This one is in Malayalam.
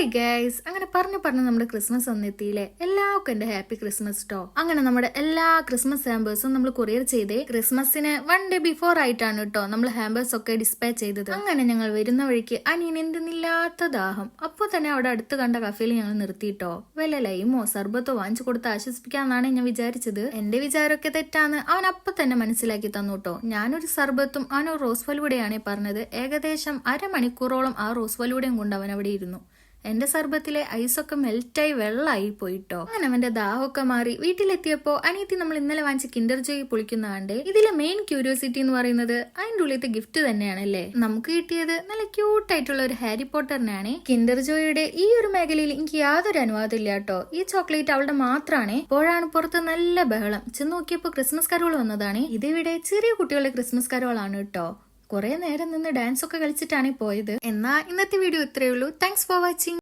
ഹായ് ഗൈസ് അങ്ങനെ പറഞ്ഞു പറഞ്ഞു നമ്മുടെ ക്രിസ്മസ് വന്നെത്തിയില്ലേ? എല്ലാവർക്കും എന്റെ ഹാപ്പി ക്രിസ്മസ് ടോ അങ്ങനെ നമ്മുടെ എല്ലാ ക്രിസ്മസ് ഹാമ്പേഴ്സും നമ്മൾ കൊറിയർ ചെയ്തേ ക്രിസ്മസിന് വൺ ഡേ ബിഫോർ ആയിട്ടാണ് കേട്ടോ നമ്മൾ ഹാമ്പേഴ്സ് ഒക്കെ ഡിസ്പാച്ച് ചെയ്തത്. അങ്ങനെ ഞങ്ങൾ വരുന്ന വഴിക്ക് അനിയൻ എന്തെന്നില്ലാത്ത ദാഹം. അപ്പോൾ തന്നെ അവിടെ അടുത്ത് കണ്ട കഫേയിൽ ഞങ്ങൾ നിർത്തിയിട്ടോ. വല്ല ലൈമോ സർബത്തോ വാങ്ങിച്ചു കൊടുത്ത് ആശ്വസിപ്പിക്കാന്നാണ് ഞാൻ വിചാരിച്ചത്. എന്റെ വിചാരമൊക്കെ തെറ്റാന്ന് അവൻ അപ്പൊ തന്നെ മനസ്സിലാക്കി തന്നു കേട്ടോ ഞാനൊരു സർബത്തും അവനൊരു റോസ് ഫലൂടെയാണ് പറഞ്ഞത്. ഏകദേശം അരമണിക്കൂറോളം ആ റോസ് ഫലൂടെയും കൊണ്ട് അവൻ അവിടെ ഇരുന്നു. എന്റെ സർബത്തിലെ ഐസൊക്കെ മെൽറ്റായി വെള്ളമായി പോയിട്ടോ. അങ്ങനെ അവന്റെ ദാഹമൊക്കെ മാറി. വീട്ടിലെത്തിയപ്പോ അനിയത്തി നമ്മൾ ഇന്നലെ വാങ്ങിച്ച കിൻഡർ ജോയി പൊളിക്കുന്ന കണ്ടേ. ഇതിലെ മെയിൻ ക്യൂരിയോസിറ്റി എന്ന് പറയുന്നത് അതിന്റെ ഉള്ളിലത്തെ ഗിഫ്റ്റ് തന്നെയാണല്ലേ? നമുക്ക് കിട്ടിയത് നല്ല ക്യൂട്ടായിട്ടുള്ള ഒരു ഹാരി പോട്ടറിനാണ് കിൻഡർ ജോയിയുടെ ഈ ഒരു മേഖലയിൽ എനിക്ക് യാതൊരു അനുവാദം ഇല്ല കേട്ടോ. ഈ ചോക്ലേറ്റ് അവളുടെ മാത്രമാണ് ഇപ്പോഴാണ് പുറത്ത് നല്ല ബഹളം. ചെന്ന് നോക്കിയപ്പോ ക്രിസ്മസ് കരോൾ വന്നതാണ്. ഇതിവിടെ ചെറിയ കുട്ടികളുടെ ക്രിസ്മസ് കരോളാണ് കേട്ടോ. കുറെ നേരം നിന്ന് ഡാൻസ് ഒക്കെ കളിച്ചിട്ടാണ് പോയത്. എന്നാ ഇന്നത്തെ വീഡിയോ ഇത്രയേ ഉള്ളൂ. Thanks for watching